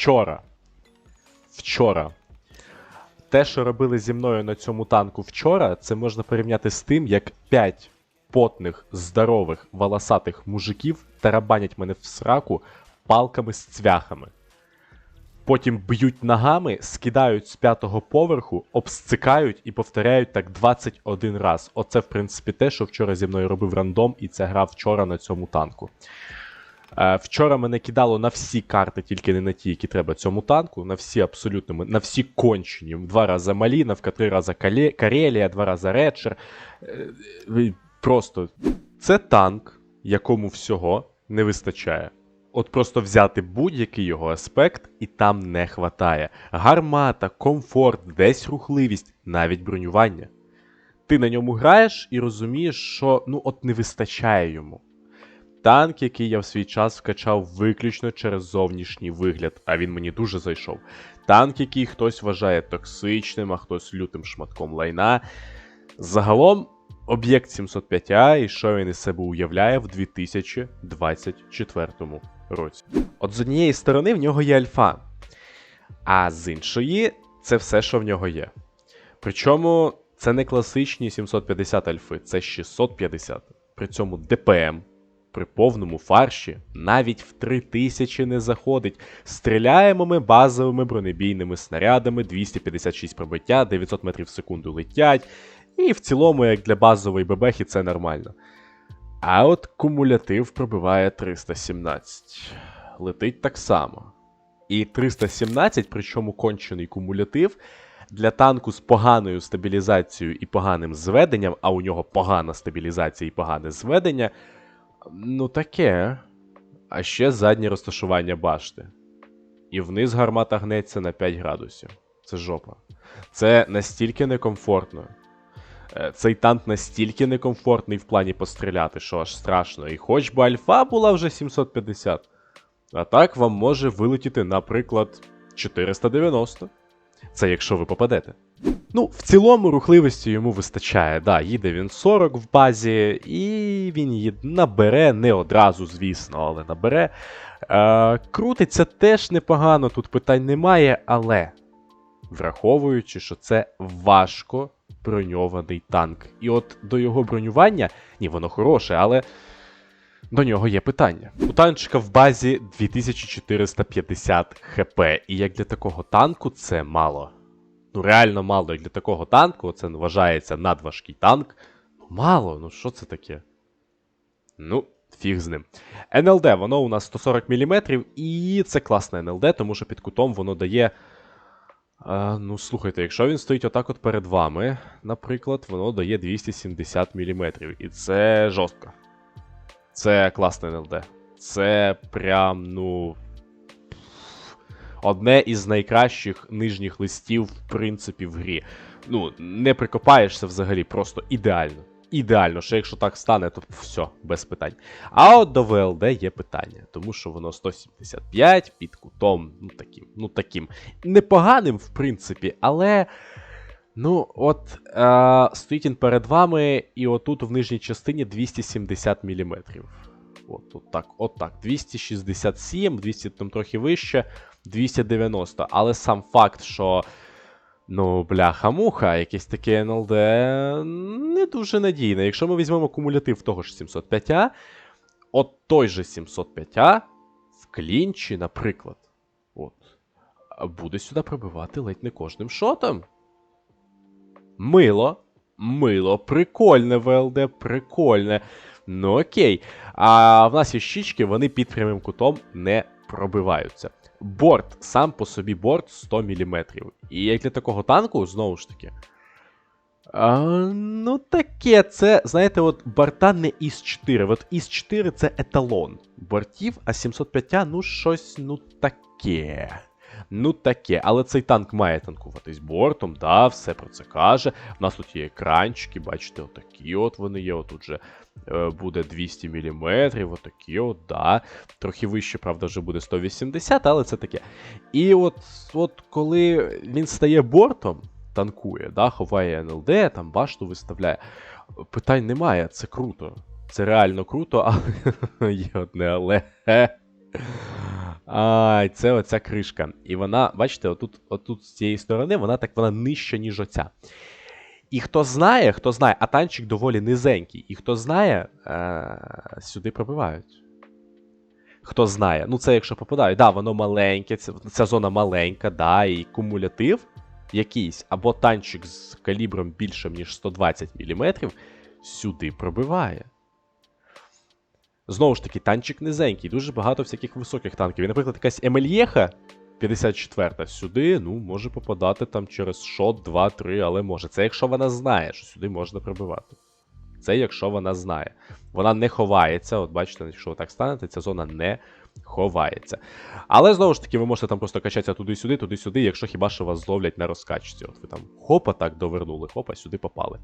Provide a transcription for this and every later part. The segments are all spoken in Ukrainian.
вчора. Вчора. Те, що робили зі мною на цьому танку вчора, це можна порівняти з тим, як 5 потних, здорових, волосатих мужиків тарабанять мене в сраку палками з цвяхами. Потім б'ють ногами, скидають з п'ятого поверху, обсцикають і повторяють так 21 раз. Оце, в принципі, те, що вчора зі мною робив рандом, і це грав вчора на цьому танку. Е, вчора мене кидало на всі карти, тільки не на ті, які треба цьому танку. На всі абсолютно, на всі кончені. Два рази Маліновка, три рази Карелія, два рази Редшер. Е, Просто це танк, якому всього не вистачає. От просто взяти будь-який його аспект, і там не хватає. Гармата, комфорт, десь рухливість, навіть бронювання. Ти на ньому граєш і розумієш, що ну от не вистачає йому. Танк, який я в свій час вкачав виключно через зовнішній вигляд, а він мені дуже зайшов. Танк, який хтось вважає токсичним, а хтось лютим шматком лайна. Загалом, об'єкт 705А і що він із себе уявляє в 2024 році. От з однієї сторони в нього є альфа, а з іншої це все, що в нього є. Причому це не класичні 750 альфи, це 650. При цьому ДПМ при повному фарші навіть в 3000 не заходить. Стріляємо ми базовими бронебійними снарядами, 256 пробиття, 900 метрів в секунду летять. І в цілому, як для базової бебехи, це нормально. А от кумулятив пробиває 317. Летить так само. І 317, причому кончений кумулятив, для танку з поганою стабілізацією і поганим зведенням, а у нього погана стабілізація і погане зведення. Ну таке. А ще заднє розташування башти. І вниз гармата гнеться на 5 градусів. Це жопа. Це настільки некомфортно. Е, Цей танк настільки некомфортний в плані постріляти, що аж страшно. І хоч би альфа була вже 750. А так вам може вилетіти, наприклад, 490. Це якщо ви попадете. Ну, в цілому рухливості йому вистачає. Да, їде він 40 в базі, і він її набере не одразу, звісно, але набере. Е, крутиться теж непогано, тут питань немає, але враховуючи, що це важко броньований танк. І от до його бронювання, ні, воно хороше, але до нього є питання. У танчика в базі 2450 хп, і як для такого танку це мало. Ну, реально мало, як для такого танку, це вважається надважкий танк. Ну, мало, ну що це таке? Ну, фіг з ним. НЛД, воно у нас 140 мм, і це класне НЛД, тому що під кутом воно дає. А, ну, слухайте, якщо він стоїть отак от перед вами, наприклад, воно дає 270 мм. І це жорстко. Це класне НЛД. Це прям, ну. Одне із найкращих нижніх листів, в принципі, в грі. Ну, не прикопаєшся взагалі, просто ідеально. Ідеально, що якщо так стане, то все, без питань. А от до ВЛД є питання, тому що воно 175 під кутом, ну таким, ну таким. Непоганим, в принципі, але. Ну, от е, стоїть він перед вами, і отут в нижній частині 270 мм. От, от так, от так. 267, 200 там трохи вище, 290. Але сам факт, що. Ну, бляха-муха, якесь таке НЛД не дуже надійне. Якщо ми візьмемо кумулятив того ж 705А, от той же 705А в клінчі, наприклад, от, буде сюди пробивати ледь не кожним шотом. Мило, мило, прикольне ВЛД, прикольне. Ну окей. А в нас є щічки, вони під прямим кутом не пробиваються. Борт, сам по собі борт 100 мм. І як для такого танку, знову ж таки. А, ну, таке, це, знаєте, от борта не ІС-4. От ІС-4 це еталон бортів, а 705, ну, щось, ну таке. Ну таке, але цей танк має танкуватись бортом, да, все про це каже. У нас тут є екранчики, бачите, отакі от вони є. Отут же е, буде 200 мм, отакі от, да. Трохи вище, правда, вже буде 180, але це таке. І от, от коли він стає бортом, танкує, да, ховає НЛД, там башту виставляє. Питань немає, це круто. Це реально круто, але є одне але. А, це оця кришка. І вона, бачите, отут, отут з цієї сторони, вона так вона нижча, ніж оця. І хто знає, хто знає, а танчик доволі низенький. І хто знає, е- сюди пробивають. Хто знає, ну це якщо попадають. Да, воно маленьке, ця, ця зона маленька, да, і кумулятив якийсь, або танчик з калібром більшим, ніж 120 мм, сюди пробиває. Знову ж таки, танчик низенький, дуже багато всяких високих танків. І, наприклад, якась Емельєха 54 сюди, ну, може попадати там через шот 2-3, але може. Це якщо вона знає, що сюди можна пробивати. Це якщо вона знає. Вона не ховається. От бачите, якщо ви так станете, ця зона не ховається. Але знову ж таки, ви можете там просто качатися туди-сюди, туди-сюди, якщо хіба що вас зловлять на розкачці. От ви там хопа так довернули, хопа, сюди попали.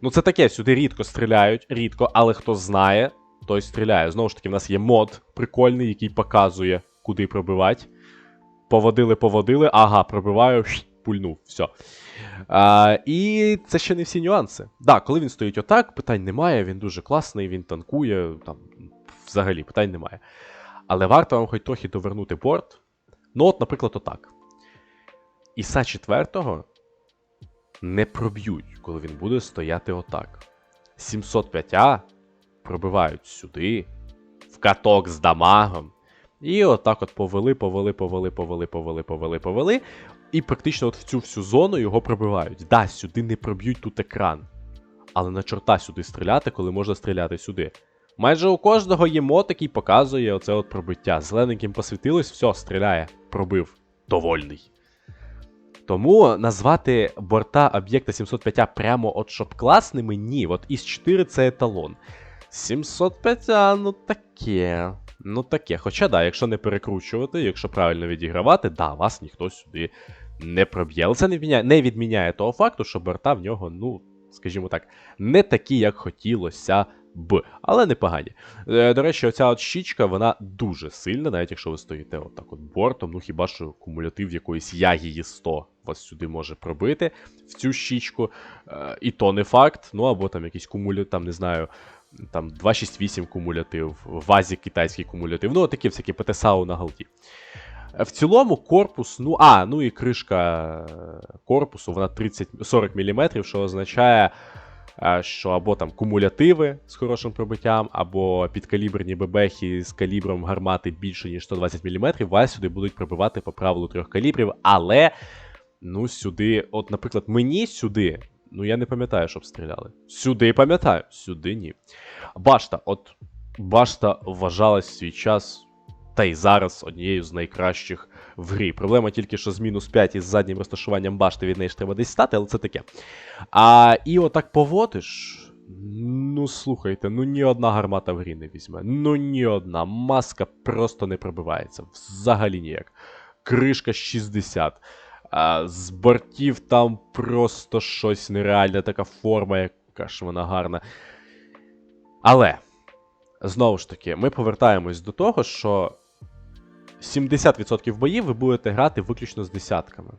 Ну це таке, сюди рідко стріляють, рідко, але хто знає, той стріляє. Знову ж таки, в нас є мод прикольний, який показує, куди пробивати. Поводили, поводили, ага, пробиваю, пульнув, все. А, і це ще не всі нюанси. Да, коли він стоїть отак, питань немає, він дуже класний, він танкує, там взагалі питань немає. Але варто вам хоч трохи довернути борт. Ну, от, наприклад, отак. Іса 4 не проб'ють, коли він буде стояти отак. 705А пробивають сюди, в каток з дамагом. І отак от повели, повели, повели, повели, повели, повели, повели. І практично от в цю всю зону його пробивають. Да, сюди не проб'ють тут екран. Але на чорта сюди стріляти, коли можна стріляти сюди. Майже у кожного є мод, який показує оце от пробиття. Зелененьким посвітилось, все, стріляє, пробив. Довольний. Тому назвати борта об'єкта 705 прямо от щоб класними, ні. От із 4 це еталон. 705, ну таке. Ну таке. Хоча да, якщо не перекручувати, якщо правильно відігравати, да, вас ніхто сюди не проб'є. Але це не відміняє, не відміняє того факту, що борта в нього, ну, скажімо так, не такі, як хотілося б, але непогані. Е, до речі, оця от щічка, вона дуже сильна, навіть якщо ви стоїте отак от бортом, ну хіба що кумулятив якоїсь ягії 100 вас сюди може пробити в цю щічку. Е, і то не факт, ну або там якийсь кумулятив, там не знаю. Там 268 кумулятив, вазі китайський кумулятив, ну такі всякі ПТСАУ на галті. В цілому корпус, ну, а, ну і кришка корпусу, вона 30, 40 мм, що означає, е, що або там кумулятиви з хорошим пробиттям, або підкаліберні бебехи з калібром гармати більше, ніж 120 мм, вас сюди будуть пробивати по правилу трьох калібрів, але ну сюди, от, наприклад, мені сюди. Ну, я не пам'ятаю, щоб стріляли. Сюди пам'ятаю, сюди ні. Башта, от башта вважалась в свій час, та й зараз однією з найкращих в грі. Проблема тільки, що з мінус 5 із заднім розташуванням башти від неї ж треба десь стати, але це таке. А і отак поводиш. Ну, слухайте, ну ні одна гармата в грі не візьме. Ну ні одна. Маска просто не пробивається. Взагалі ніяк. Кришка 60. З бортів там просто щось нереальне, така форма, яка ж вона гарна. Але, знову ж таки, ми повертаємось до того, що 70% боїв ви будете грати виключно з десятками.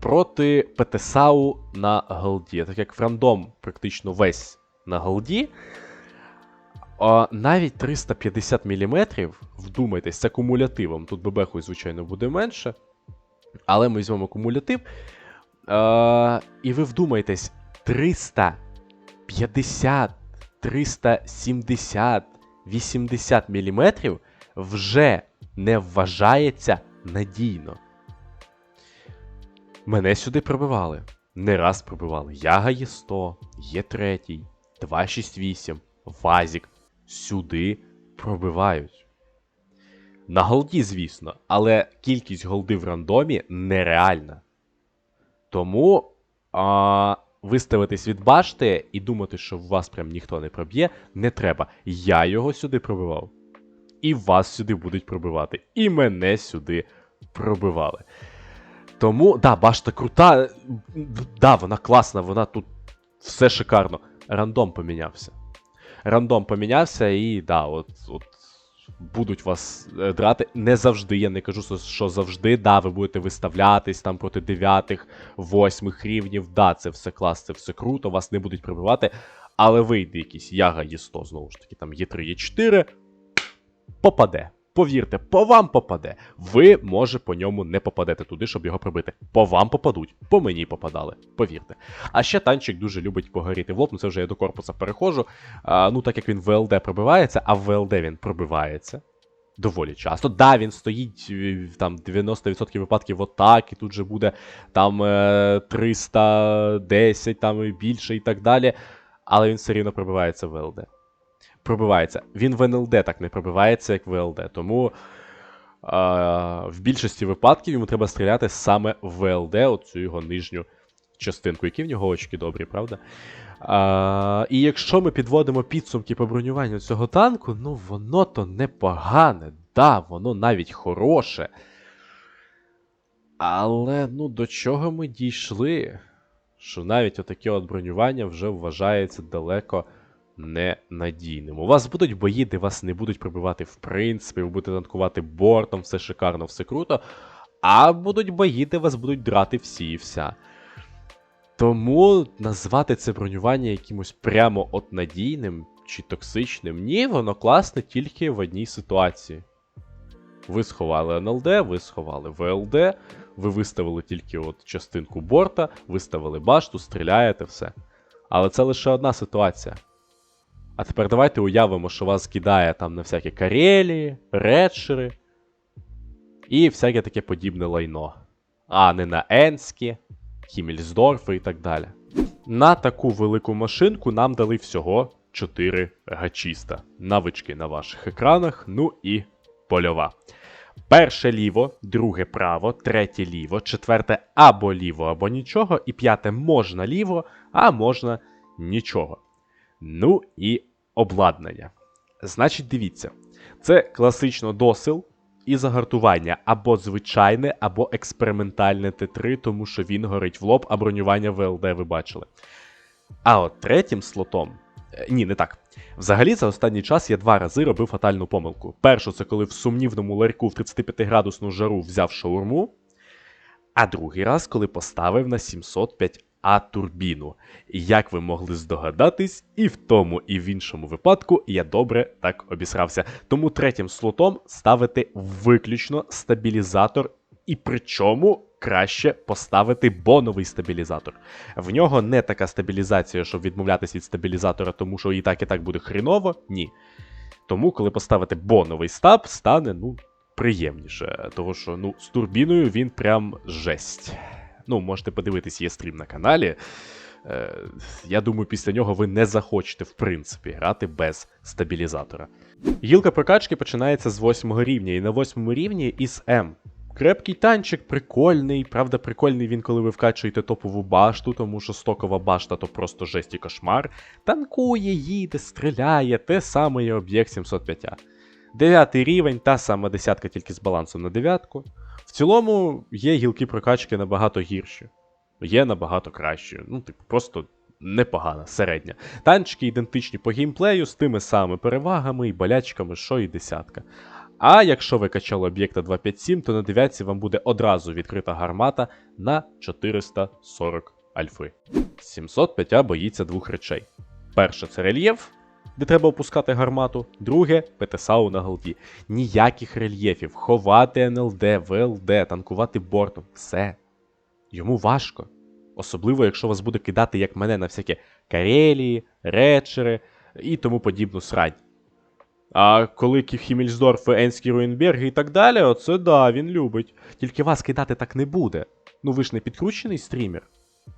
Проти ПТСАУ на голді. Так як франдом практично весь на голді. А навіть 350 мм, вдумайтесь, це кумулятивом. Тут бебеху, звичайно, буде менше. Але ми візьмемо кумулятив. Е, і ви вдумайтесь, 350, 370, 80 мм вже не вважається надійно. Мене сюди пробивали. Не раз пробивали. Яга є 100, є 3, 268, Вазік. Сюди пробивають. На голді, звісно, але кількість голди в рандомі нереальна. Тому а, виставитись від башти і думати, що в вас прям ніхто не проб'є, не треба. Я його сюди пробивав. І вас сюди будуть пробивати. І мене сюди пробивали. Тому, да, башта крута. Да, вона класна, вона тут все шикарно. Рандом помінявся. Рандом помінявся, і да, от, от будуть вас е, драти. Не завжди, я не кажу, що- завжди, да, ви будете виставлятись там проти 9, 8 рівнів. Да, це все клас, це все круто, вас не будуть прибивати. Але вийде якийсь яга Є100, знову ж таки, там Є3, Є4, попаде. Повірте, по вам попаде. Ви, може, по ньому не попадете туди, щоб його пробити. По вам попадуть, по мені попадали, повірте. А ще танчик дуже любить погоріти в лоб, ну це вже я до корпуса переходжу. А, ну, так як він в ВЛД пробивається, а в ВЛД він пробивається. Доволі часто. Да, він стоїть е, там 90% випадків отак, і тут же буде там е, 310 там і більше і так далі. Але він все рівно пробивається в ВЛД. Пробивається. Він в НЛД так не пробивається, як в ВЛД. Тому е, в більшості випадків йому треба стріляти саме в ВЛД, оцю його нижню частинку, які в нього очки добрі, правда? А, і якщо ми підводимо підсумки по бронюванню цього танку, ну воно то непогане, да, воно навіть хороше. Але ну до чого ми дійшли? Що навіть отаке от бронювання вже вважається далеко ненадійним. У вас будуть бої, де вас не будуть пробивати в принципі, ви будете танкувати бортом, все шикарно, все круто. А будуть бої, де вас будуть драти всі і вся. Тому назвати це бронювання якимось прямо от надійним чи токсичним, ні, воно класне тільки в одній ситуації. Ви сховали НЛД, ви сховали ВЛД, ви виставили тільки от частинку борта, виставили башту, стріляєте, все. Але це лише одна ситуація. А тепер давайте уявимо, що вас кидає там на всякі Карелії, редшери і всяке таке подібне лайно. А не на Енскі, Хіммельсдорфи і так далі. На таку велику машинку нам дали всього 4 гачіста. Навички на ваших екранах, ну і польова. Перше ліво, друге право, третє ліво, четверте або ліво, або нічого, і п'яте можна ліво, а можна нічого. Ну і обладнання. Значить, дивіться, це класично досил і загартування або звичайне, або експериментальне Т3, тому що він горить в лоб, а бронювання ВЛД ви бачили. А от третім слотом. е, Ні, не так. Взагалі, за останній час я два рази робив фатальну помилку. Першу, це коли в сумнівному ларьку в 35-градусну жару взяв шаурму. А другий раз, коли поставив на 705 а турбіну. Як ви могли здогадатись, і в тому, і в іншому випадку я добре так обісрався. Тому третім слотом ставити виключно стабілізатор, і причому краще поставити боновий стабілізатор. В нього не така стабілізація, щоб відмовлятися від стабілізатора, тому що і так, і так буде хріново. Ні. Тому, коли поставити боновий стаб, стане ну, приємніше. Тому що ну, з турбіною він прям жесть. Ну, можете подивитись, є стрім на каналі. Е, я думаю, після нього ви не захочете, в принципі, грати без стабілізатора. Гілка прокачки починається з 8 рівня, і на 8 рівні із М. Крепкий танчик, прикольний. Правда, прикольний він, коли ви вкачуєте топову башту, тому що стокова башта то просто жесть і кошмар. Танкує, їде, стріляє, те саме і об'єкт 705. Дев'ятий рівень, та сама десятка тільки з балансом на дев'ятку. В цілому є гілки прокачки набагато гірші. Є набагато кращі. Ну, типу, просто непогана, середня. Танчики ідентичні по геймплею з тими самими перевагами і болячками, що і десятка. А якщо ви качали об'єкта 257, то на дев'ятці вам буде одразу відкрита гармата на 440 альфи. 705 боїться двох речей. Перше це рельєф, де треба опускати гармату. Друге ПТСАУ на голді. Ніяких рельєфів. Ховати НЛД, ВЛД, танкувати бортом. Все. Йому важко. Особливо, якщо вас буде кидати, як мене, на всякі Карелії, Речери і тому подібну срань. А коли Хіммельсдорф, Енський Руїнберг і так далі, оце да, він любить. Тільки вас кидати так не буде. Ну ви ж не підкручений стрімер.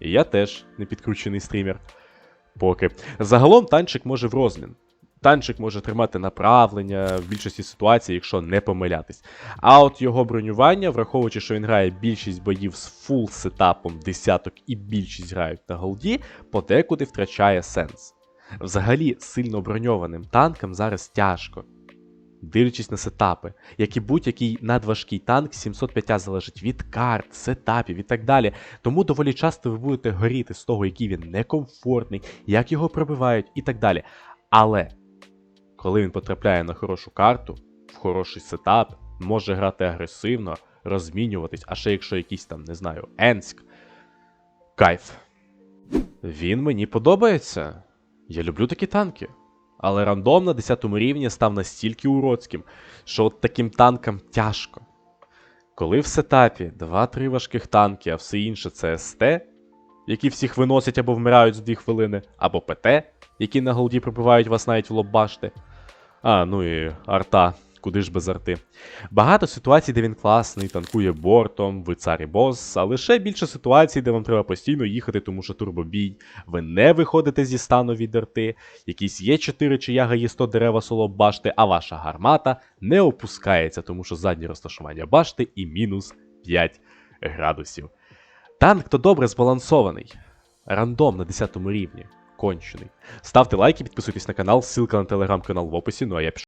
І я теж не підкручений стрімер. Поки. Загалом танчик може в розмін. Танчик може тримати направлення в більшості ситуацій, якщо не помилятись. А от його бронювання, враховуючи, що він грає більшість боїв з фул сетапом десяток і більшість грають на голді, подекуди втрачає сенс. Взагалі, сильно броньованим танкам зараз тяжко. Дивлячись на сетапи, як і будь-який надважкий танк, 705 залежить від карт, сетапів і так далі. Тому доволі часто ви будете горіти з того, який він некомфортний, як його пробивають і так далі. Але коли він потрапляє на хорошу карту, в хороший сетап, може грати агресивно, розмінюватись, а ще якщо якийсь там, не знаю, Енск. Кайф. Він мені подобається. Я люблю такі танки. Але рандом на 10 рівні став настільки уродським, що от таким танкам тяжко. Коли в сетапі 2-3 важких танки, а все інше це СТ, які всіх виносять або вмирають за 2 хвилини, або ПТ, які на голді пробивають вас навіть в лоб. А, ну і арта, куди ж без арти. Багато ситуацій, де він класний, танкує бортом, ви цар і бос, а лише більше ситуацій, де вам треба постійно їхати, тому що турбобій, ви не виходите зі стану від арти, якісь є 4 чи яга є 100 дерева соло башти, а ваша гармата не опускається, тому що заднє розташування башти і мінус 5 градусів. Танк то добре збалансований. Рандом на 10 рівні. Кончений. Ставте лайки, підписуйтесь на канал, ссылка на телеграм-канал в описі, ну а я пішов.